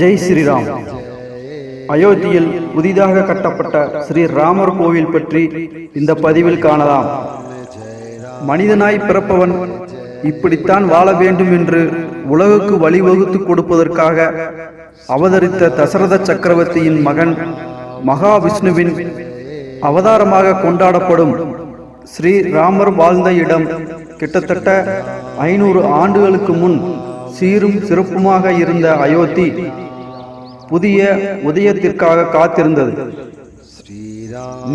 ஜெய் ஸ்ரீராம். அயோத்தியில் புதிதாக கட்டப்பட்ட ஸ்ரீ ராமர் கோவில் பற்றி இந்த பதிவில் காணலாம். மனிதனாய் பிறப்பவன் இப்படித்தான் வாழ வேண்டும் என்று உலகுக்கு வழிவகுத்து கொடுப்பதற்காக அவதரித்த தசரத சக்கரவர்த்தியின் மகன் மகாவிஷ்ணுவின் அவதாரமாக கொண்டாடப்படும் ஸ்ரீ ராமர் வாழ்ந்த இடம் கிட்டத்தட்ட ஐநூறு ஆண்டுகளுக்கு முன் சீரும் சிறப்புமாக இருந்த அயோத்தி புதிய உதயத்திற்காக காத்திருந்தது.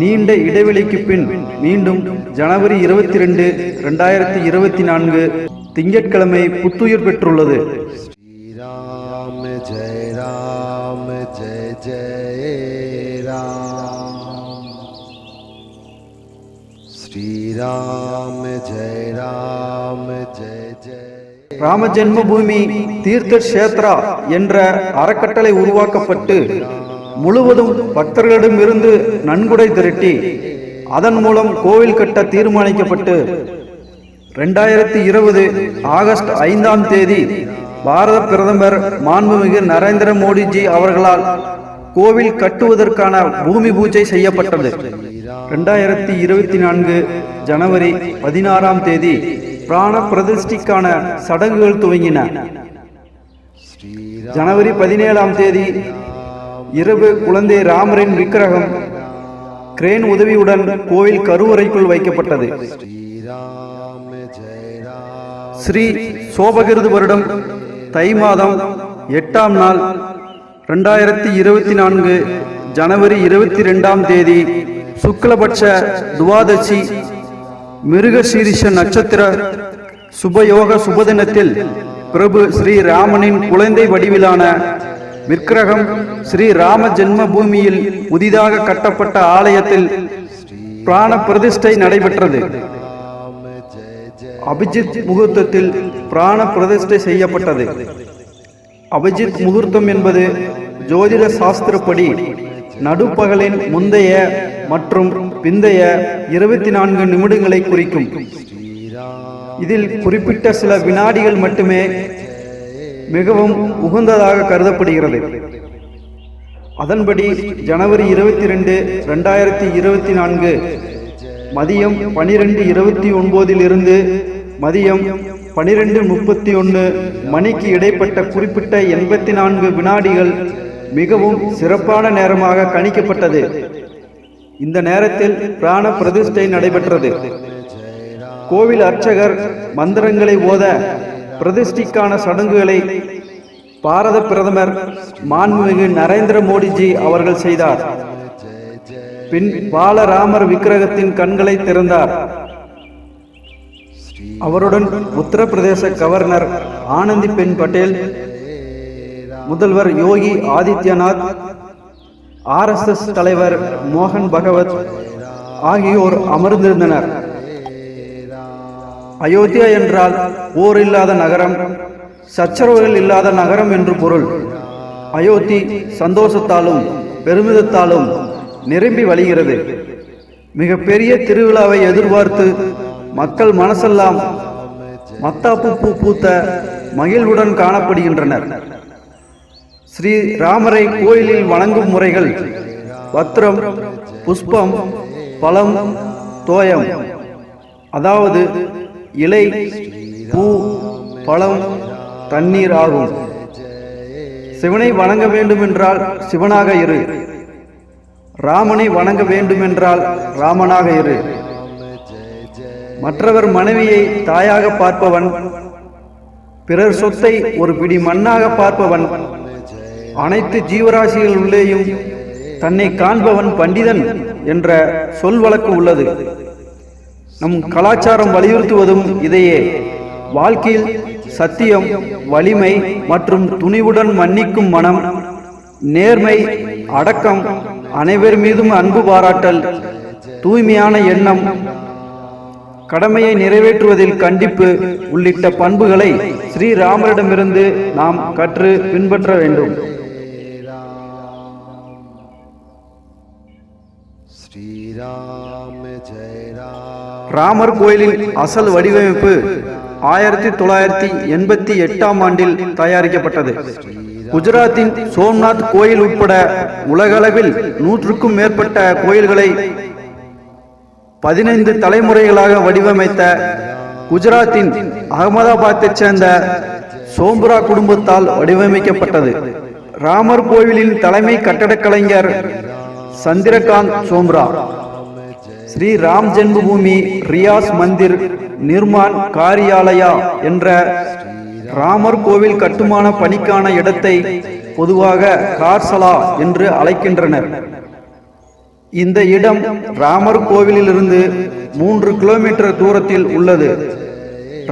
நீண்ட இடைவெளிக்கு பின் மீண்டும் ஜனவரி இருபத்தி ரெண்டு இரண்டாயிரத்தி இருபத்தி நான்கு திங்கட்கிழமை புத்துயிர் பெற்றுள்ளது. ஸ்ரீராம் ஜெய ராம் ஜெய ஜெய ராம ஜென்மபூமி தீர்த்த கஷேத்ரா என்ற அறக்கட்டளை உருவாக்கப்பட்டு முழுவதும் பக்தர்களிடமிருந்து நன்கொடை திரட்டி அதன் மூலம் கோவில் கட்ட தீர்மானிக்கப்பட்டு ரெண்டாயிரத்தி இருபது ஆகஸ்ட் ஐந்தாம் தேதி பாரத பிரதமர் மாண்புமிகு நரேந்திர மோடிஜி அவர்களால் கோவில் கட்டுவதற்கான பூமி பூஜை செய்யப்பட்டது. ரெண்டாயிரத்தி இருபத்தி நான்கு ஜனவரி பதினாறாம் தேதி பிராண பிரதிஷ்டிக்கான சடங்குகள் துவங்கின. ஜனவரி பதினேழாம் தேதி இரவு குழந்தை ராமரின் விக்கிரகம் கிரேன் உதவியுடன் கோவில் கருவறைக்குள் வைக்கப்பட்டது. ஸ்ரீ சோபகிருது வருடம் தை மாதம் எட்டாம் நாள் ரெண்டாயிரத்தி இருபத்தி நான்கு ஜனவரி இருபத்தி ரெண்டாம் தேதி சுக்லபட்ச துவாதசி மிருகசீரிஷ நட்சத்திர சுபயோக சுபதினத்தில் பிரபு ஸ்ரீ ராமனின் குழந்தை வடிவிலான விக்கிரகம் ஸ்ரீ ராம ஜென்ம பூமியில் புதிதாக கட்டப்பட்ட ஆலயத்தில் பிராண பிரதிஷ்டை நடைபெற்றது. அபிஜித் முகூர்த்தத்தில் பிராண பிரதிஷ்டை செய்யப்பட்டது. அபிஜித் முகூர்த்தம் என்பது ஜோதிட சாஸ்திரப்படி நடுப்பகலின் முந்தைய மற்றும் பிந்தைய இருபத்தி நான்கு நிமிடங்களை குறிக்கும். இதில் குறிப்பிட்ட சில வினாடிகள் மட்டுமே மிகவும் உகந்ததாக கருதப்படுகிறது. அதன்படி ஜனவரி இருபத்தி ரெண்டு ரெண்டாயிரத்தி இருபத்தி நான்கு மதியம் பனிரெண்டு இருபத்தி ஒன்பதிலிருந்து மதியம் பனிரெண்டு முப்பத்தி ஒன்று மணிக்கு இடைப்பட்ட குறிப்பிட்ட எண்பத்தி நான்கு வினாடிகள் மிகவும் சிறப்பான நேரமாக கணிக்கப்பட்டது. இந்த நேரத்தில் பிராண பிரதிஷ்டை நடைபெற்றது. கோவில் அர்ச்சகர் மந்திரங்களை ஓத பிரதிஷ்டிக்கான சடங்குகளை பாரத பிரதமர் மாண்புமிகு நரேந்திர மோடிஜி அவர்கள் செய்தார். பின் பாலராமர் விக்கிரகத்தின் கண்களை திறந்தார். அவருடன் உத்தரப்பிரதேச கவர்னர் ஆனந்தி பென் பட்டேல் முதல்வர் யோகி ஆதித்யநாத் ஆர்எஸ்எஸ் தலைவர் மோகன் பகவத் ஆகியோர் அமர்ந்திருந்தனர். அயோத்தியா என்றால் ஓர் இல்லாத நகரம் சச்சரவுகள் இல்லாத நகரம் என்று பொருள். அயோத்தி சந்தோஷத்தாலும் பெருமிதத்தாலும் நிரம்பி வழிகிறது. மிகப்பெரிய திருவிழாவை எதிர்பார்த்து மக்கள் மனசெல்லாம் மத்தாப்பு பூ பூத்த மகிழ்வுடன் காணப்படுகின்றனர். ஸ்ரீ ராமரை கோயிலில் வணங்கும் முறைகள். வத்திரம் புஷ்பம் பழம் தோயம். அதாவது இலை பூ பழம் தண்ணீர் ஆகும். சிவனை வணங்க வேண்டுமென்றால் சிவனாக இரு. ராமனை வணங்க வேண்டுமென்றால் ராமனாக இரு. மற்றவர் மனைவியை தாயாக பார்ப்பவன் பிறர் சொத்தை ஒரு பிடி மண்ணாக பார்ப்பவன் அனைத்து ஜீவராசிகள் உள்ளேயும் தன்னை காண்பவன் பண்டிதன் என்ற சொல் வழக்கு உள்ளது. நம் கலாச்சாரம் வலியுறுத்துவதும் இதையே. வாழ்க்கையில் சத்தியம் வலிமை மற்றும் துணிவுடன் மன்னிக்கும் மனம் நேர்மை அடக்கம் அனைவர் மீதும் அன்பு பாராட்டல் தூய்மையான எண்ணம் கடமையை நிறைவேற்றுவதில் கண்டிப்பு உள்ளிட்ட பண்புகளை ஸ்ரீராமரிடமிருந்து நாம் கற்று பின்பற்ற வேண்டும். ராமர் கோயிலின் அசல் வடிவமைப்பு ஆயிரத்தி தொள்ளாயிரத்தி எண்பத்தி எட்டாம் ஆண்டில் தயாரிக்கப்பட்டது. குஜராத்தின் சோம்நாத் கோயில் உட்பட உலகளவில் நூற்றுக்கும் மேற்பட்ட கோயில்களை பதினைந்து தலைமுறைகளாக வடிவமைத்த குஜராத்தின் அகமதாபாத்தைச் சேர்ந்த சோம்புரா குடும்பத்தால் வடிவமைக்கப்பட்டது. ராமர் கோவிலின் தலைமை கட்டடக் கலைஞர் சந்திரகாந்த் சோம்ரா ஸ்ரீ ராம் ஜென்மபூமி ரியாஸ் மந்திர் நிர்மான் காரியாலயா என்ற ராமர் கோவில் கட்டுமான பணிக்கான இடத்தை பொதுவாக கார்சலா என்று அழைக்கின்றனர். இந்த இடம் ராமர் கோவிலிலிருந்து மூன்று கிலோமீட்டர் தூரத்தில் உள்ளது.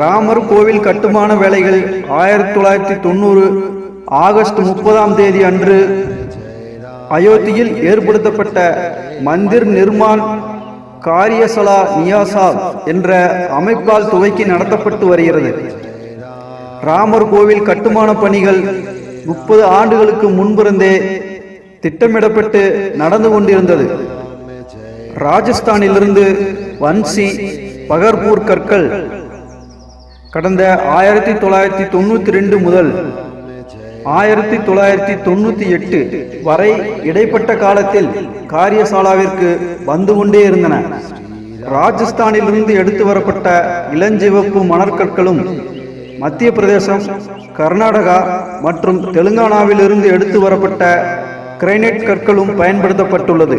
ராமர் கோவில் கட்டுமான வேலைகள் ஆயிரத்தி தொள்ளாயிரத்தி தொண்ணூறு ஆகஸ்ட் முப்பதாம் தேதி அன்று அயோத்தியில் ஏற்படுத்தப்பட்ட மந்திர் நிர்மாண் காரியசலா நியாசா என்ற அமைப்பால் துவக்கி நடத்தப்பட்டு வருகிறது. ராமர் கோவில் கட்டுமான பணிகள் முப்பது ஆண்டுகளுக்கு முன்பிருந்தே திட்டமிடப்பட்டு நடந்து கொண்டிருந்தது. ராஜஸ்தானிலிருந்து வன்சி பகர்பூர் கற்கள் கடந்த ஆயிரத்தி தொள்ளாயிரத்தி தொண்ணூத்தி ரெண்டு முதல் ஆயிரத்தி தொள்ளாயிரத்தி தொண்ணூற்றி எட்டு வரை இடைப்பட்ட காலத்தில் காரியசாலாவிற்கு வந்து கொண்டே இருந்தன. ராஜஸ்தானிலிருந்து எடுத்து வரப்பட்ட இளஞ்சிவப்பு மணற்கற்களும் மத்திய பிரதேசம் கர்நாடகா மற்றும் தெலுங்கானாவிலிருந்து எடுத்து வரப்பட்ட கிரைனைட் கற்களும் பயன்படுத்தப்பட்டுள்ளது.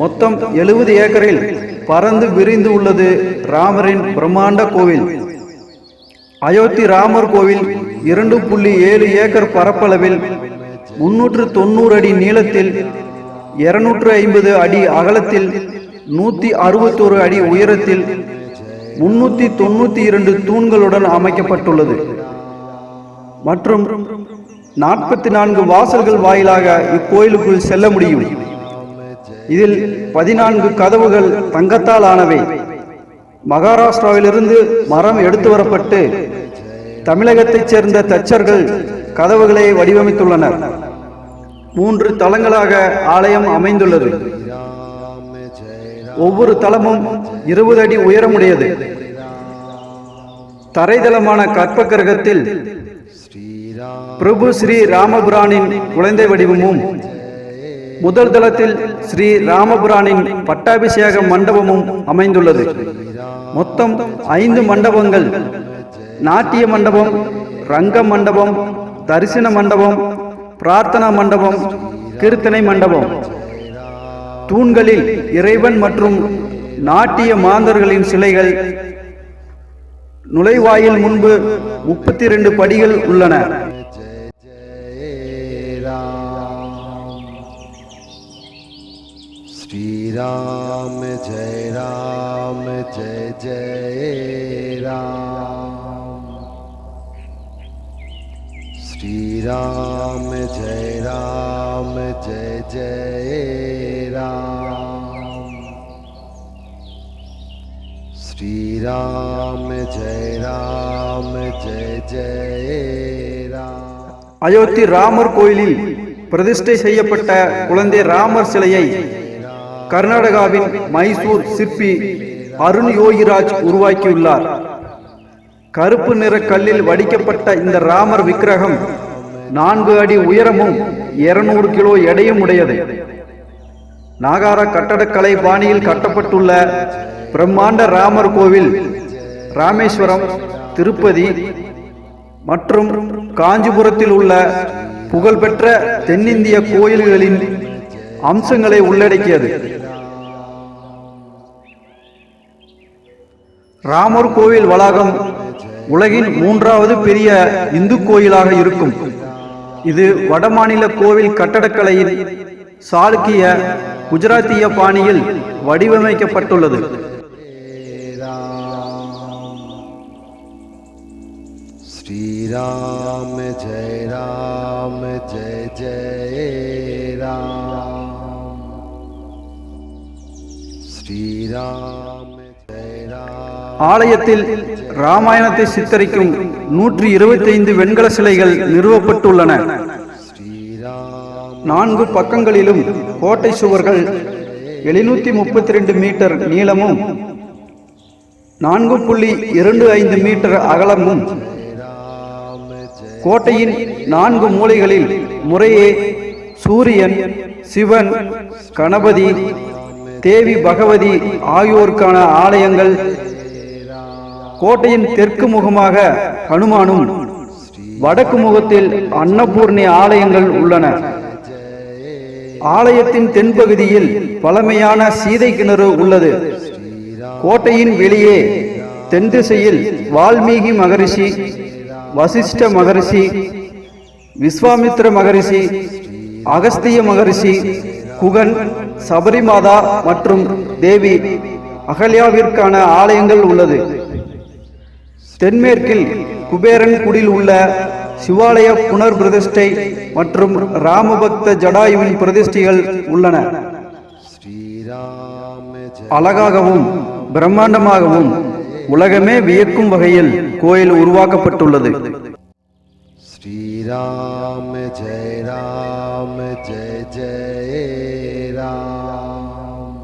மொத்தம் எழுபது ஏக்கரில் பறந்து விரிந்து உள்ளது ராமரின் பிரம்மாண்ட கோவில். அயோத்தி ராமர் கோவில் இரண்டு புள்ளி ஏழு ஏக்கர் பரப்பளவில் முன்னூற்று தொண்ணூறு அடி நீளத்தில் இருநூற்று ஐம்பது அடி அகலத்தில் நூற்றி அறுபத்தோரு அடி உயரத்தில் முன்னூற்றி தொண்ணூற்றி இரண்டு தூண்களுடன் அமைக்கப்பட்டுள்ளது. மற்றும் நாற்பத்தி நான்கு வாசல்கள் வாயிலாக இக்கோயிலுக்குள் செல்ல முடியும். இதில் பதினான்கு கதவுகள் தங்கத்தால் ஆனவை மகாராஷ்டிராவிலிருந்து மரம் எடுத்து வரப்பட்டு தமிழகத்தைச் சேர்ந்த தச்சர்கள் கதவுகளை வடிவமைத்துள்ளனர். மூன்று தளங்களாக ஆலயம் அமைந்துள்ளது. ஒவ்வொரு தளமும் இருபது அடி உயரமுடையது. தரைதளமான கற்ப கிரகத்தில் பிரபு ஸ்ரீ ராமபுரானின் குழந்தை வடிவமும் முதல் தளத்தில் ஸ்ரீ ராமபுரானின் பட்டாபிஷேக மண்டபமும் அமைந்துள்ளது. மொத்தம் ஐந்து மண்டபங்கள் நாட்டிய மண்டபம் ரங்க மண்டபம் தரிசன மண்டபம் பிரார்த்தனா மண்டபம் கீர்த்தனை மண்டபம். தூண்களில் இறைவன் மற்றும் நாட்டிய மாந்தர்களின் சிலைகள் நுழைவாயில் முன்பு முப்பத்தி இரண்டு படிகள் உள்ளன. ஸ்ரீராம் ஜெய ராம் ஜெய ஜெய ராம் ஸ்ரீராம் ஜெய ராம் ஜெய ஜெய ராம் ஸ்ரீராம் ஜெய ராம் ஜெய ஜெய ராம். அயோத்தி ராமர் கோயிலில் பிரதிஷ்டை செய்யப்பட்ட குழந்தை ராமர் சிலையை கர்நாடகாவின் மைசூர் சிற்பி அருண் யோகிராஜ் உருவாக்கியுள்ளார். கருப்பு நிற கல்லில் வடிக்கப்பட்ட இந்த ராமர் விக்கிரகம் நான்கு அடி உயரமும் இருநூறு கிலோ எடையும் உடையது. நாகார கட்டடக்கலை பாணியில் கட்டப்பட்டுள்ள பிரம்மாண்ட ராமர் கோவில் ராமேஸ்வரம் திருப்பதி மற்றும் காஞ்சிபுரத்தில் உள்ள புகழ்பெற்ற தென்னிந்திய கோயில்களின் அம்சங்களை உள்ளடக்கியது. ராமர் கோவில் வளாகம் உலகின் மூன்றாவது பெரிய இந்து கோயிலாக இருக்கும். இது வடமாநில கோவில் கட்டடக்கலையின் சாளுக்கிய குஜராத்திய பாணியில் வடிவமைக்கப்பட்டுள்ளது. Sri Ram Jai Ram Jai Jai Ram. Sri Ram Jai Ram. ஆலயத்தில் ராமாயணத்தை சித்தரிக்கும் நூற்றி இருபத்தைந்து வெண்கல சிலைகள் நிறுவப்பட்டுள்ளன. நான்கு பக்கங்களிலும் கோட்டை சுவர்கள் எழுநூத்தி முப்பத்தி ரெண்டு மீட்டர் நீளமும் நான்கு புள்ளி இரண்டு ஐந்து மீட்டர் அகலமும் கோட்டையின் நான்கு மூலைகளில் முறையே சூரியன் சிவன் கணபதி தேவி பகவதி ஆகியோருக்கான ஆலயங்கள் கோட்டையின் தெற்கு முகமாக ஹனுமானும் வடக்கு முகத்தில் அன்னபூர்ணி ஆலயங்கள் உள்ளன. ஆலயத்தின் தென்பகுதியில் பழமையான சீதை கிணறு உள்ளது. கோட்டையின் வெளியே தென் திசையில் வால்மீகி மகரிஷி வசிஷ்ட மகரிஷி விஸ்வாமித்ர மகரிஷி அகஸ்திய மகரிஷி குகன் சபரிமாதா மற்றும் தேவி அகல்யாவிற்கான ஆலயங்கள் உள்ளது. தென்மேற்கில் குபேரன் குடில் உள்ள சிவாலய புனர் பிரதிஷ்டை மற்றும் ராமபக்த ஜடாயுவின் பிரதிஷ்டைகள் உள்ளன. அழகாகவும் பிரம்மாண்டமாகவும் உலகமே வியக்கும் வகையில் கோயில் உருவாக்கப்பட்டுள்ளது. ஸ்ரீராம ஜெய ராம ஜெய ஜெய ராம்.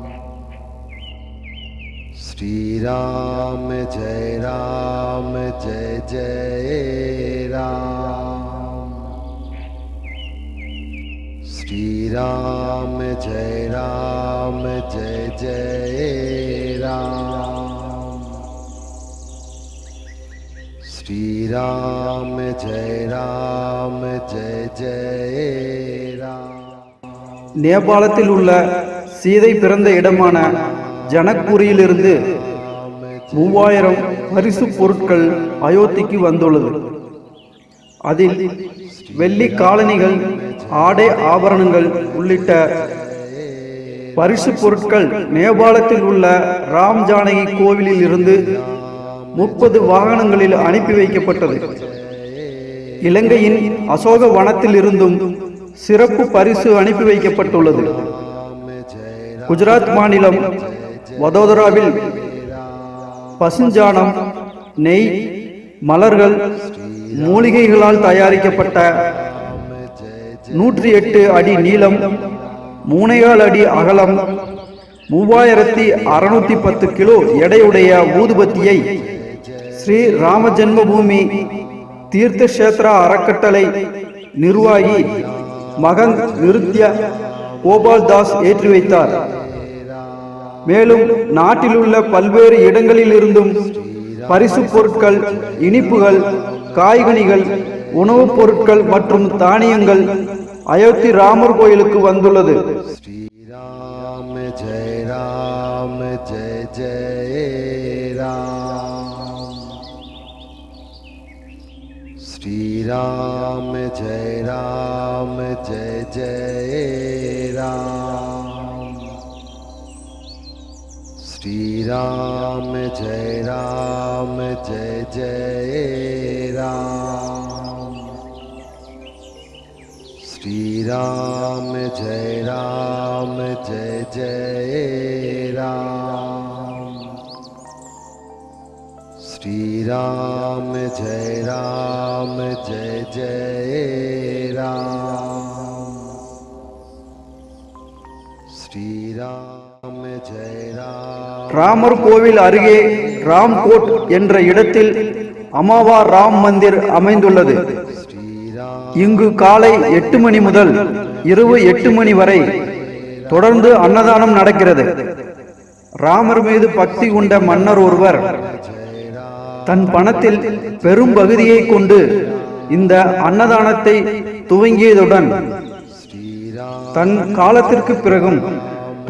ஸ்ரீராம ஜெய ராம ஜெய ஜெய ராம். श्री राम जय राम जय जय राम। श्री राम जय राम जय जय राम। நேபாளத்தில் உள்ள சீதை பிறந்த இடமான ஜனக்புரியிலிருந்து மூவாயிரம் பரிசு பொருட்கள் அயோத்திக்கு வந்துள்ளது. அதில் வெள்ளி காலனிகள் ஆடை ஆபரணங்கள் உள்ளிட்ட பரிசு பொருட்கள் நேபாளத்தில் உள்ள ராம் ஜானகி கோவிலில் இருந்து முப்பது வாகனங்களில் அனுப்பி வைக்கப்பட்டது. இலங்கையின் அசோக வனத்தில் இருந்தும் சிறப்பு பரிசு அனுப்பி வைக்கப்பட்டுள்ளது. குஜராத் மாநிலம் வதோதராவில் பசுஞ்சாணம் நெய் மலர்கள் மூலிகைகளால் தயாரிக்கப்பட்ட நூற்றி எட்டு அடி நீளம் மூணையால் அடி அகலம் மூவாயிரத்தி அறுநூத்தி பத்து கிலோ எடையுடைய ஊதுபத்தியை ஸ்ரீ ராம ஜென்மபூமி தீர்த்த கஷேத்ரா அறக்கட்டளை நிர்வாகி மகன் நிருத்ய கோபால் தாஸ் ஏற்றி வைத்தார் மேலும் நாட்டிலுள்ள பல்வேறு இடங்களில் இருந்தும் பரிசு பொருட்கள் இனிப்புகள் காய்கனிகள் உணவுப் பொருட்கள் மற்றும் தானியங்கள் அயோத்தி ராமர் கோயிலுக்கு வந்துள்ளது ஸ்ரீராம் ஜெய ராம் ஜெய ஜெய ராம் ஸ்ரீராம் ஜெய ராம் ஜெய ஜெய ராம் ஸ்ரீராம் ஜெய ராம் ஜெய ஜெய ராம் श्रीराम जय राम जय जय राम श्रीराम जय राम जय जय राम श्रीराम जय राम Ram ராமர் கோவில் அருகே ராம்கோட் என்ற இடத்தில் அமாவா ராம் மந்திர் அமைந்துள்ளது இங்கு காலை எட்டு மணி முதல் இரவு எட்டு மணி வரை தொடர்ந்து அன்னதானம் நடக்கிறது. ராமர் மீது பக்தி கொண்ட மன்னர் ஒருவர் தன் பணத்தில் பெரும் பகுதியை கொண்டு இந்த அன்னதானத்தை துவங்கியதுடன் தன் காலத்திற்கு பிறகும்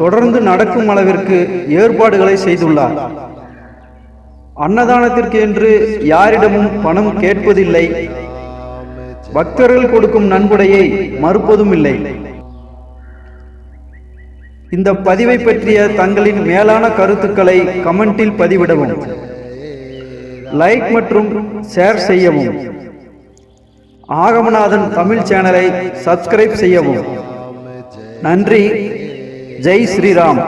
தொடர்ந்து நடக்கும் அளவிற்கு ஏற்பாடுகளை செய்துள்ளார். அன்னதானத்திற்கு என்று யாரிடமும் பணம் கேட்பதில்லை. பக்தர்கள் கொடுக்கும் நன்கொடையை மறுப்பதும் இல்லை இந்த பதிவை பற்றிய தங்களின் மேலான கருத்துக்களை கமெண்டில் பதிவிடவும். லைக் மற்றும் ஷேர் செய்யவும். ஆகமநாதன் தமிழ் சேனலை சப்ஸ்கிரைப் செய்யவும். நன்றி. ஜெய் ஸ்ரீராம்.